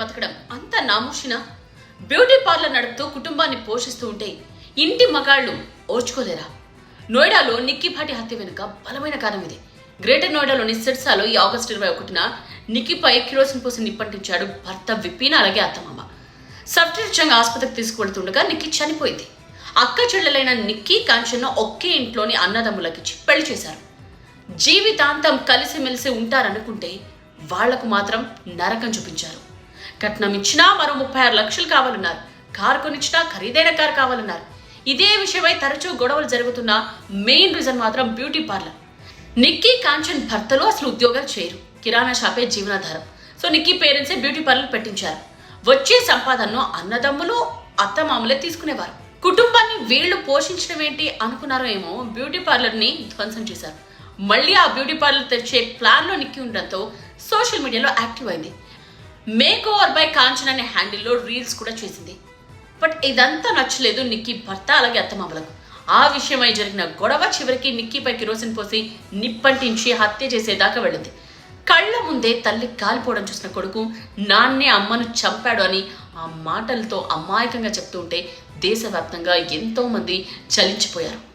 బతకడం అంత నామూషినా? Beauty parlour నడుపుతూ కుటుంబాన్ని పోషిస్తూ ఉంటే ఇంటి మగాళ్ళు ఓర్చుకోలేరా? నోయిడాలో నిక్కిపాటి హత్య వెనుక బలమైన కారణం ఇది. గ్రేటర్ నోయిడాలోని సిర్సాలో ఈ ఆగస్టు ఇరవై ఒకటిన నిక్కీపై కిరోసిన్ పోసి నిప్పంటించాడు భర్త విప్పిన అలాగే అత్తమామ. సబ్స్టిట్యూషన్ ఆసుపత్రికి తీసుకువెళ్తుండగా నిక్కి చనిపోయింది. అక్క చెల్లెలైన నిక్కీ కాంచన్న ఒకే ఇంట్లోని అన్నదమ్ములకిచ్చి పెళ్ళి చేశారు. జీవితాంతం కలిసిమెలిసి ఉంటారనుకుంటే వాళ్ళకు మాత్రం నరకం చూపించారు. కట్నం ఇచ్చినా మరో ముప్పై ఆరు లక్షలు కావాలన్నారు. కారు కొనిచ్చినా ఖరీదైన కారు కావాలన్నారు. ఇదే విషయమై తరచూ గొడవలు జరుగుతున్న మెయిన్ రీజన్ మాత్రం బ్యూటీ పార్లర్. నిక్కీ కాంచన్ భర్తలు అసలు ఉద్యోగాలు చేయరు. కిరాణా షాపే జీవనాధారం. సో నిక్కీ పేరెంట్సే బ్యూటీ పార్లర్ పెట్టించారు. వచ్చే సంపాదనను అన్నదమ్ములు అత్తమామలే తీసుకునేవారు. కుటుంబాన్ని వీళ్ళు పోషించడం ఏంటి అనుకున్నారో ఏమో బ్యూటీ పార్లర్ని ధ్వంసం చేశారు. మళ్ళీ ఆ బ్యూటీ పార్లర్ తెచ్చే ప్లాన్లో నిక్కి ఉండడంతో సోషల్ మీడియాలో యాక్టివ్ అయింది. మేక్ ఓవర్ బై కాంచన్ అనే హ్యాండిల్లో రీల్స్ కూడా చేసింది. బట్ ఇదంతా నచ్చలేదు నిక్కీ భర్త అలాగే అత్తమామలకు. ఆ విషయమై జరిగిన గొడవ చివరికి నిక్కీపై కిరోసిన్ పోసి నిప్పంటించి హత్య చేసేదాకా వెళ్ళింది. కళ్ళ ముందే తల్లి కాలిపోవడం చూసిన కొడుకు నాన్నే అమ్మను చంపాడు అని ఆ మాటలతో అమాయకంగా చెప్తూ ఉంటే దేశవ్యాప్తంగా ఎంతోమంది చలించిపోయారు.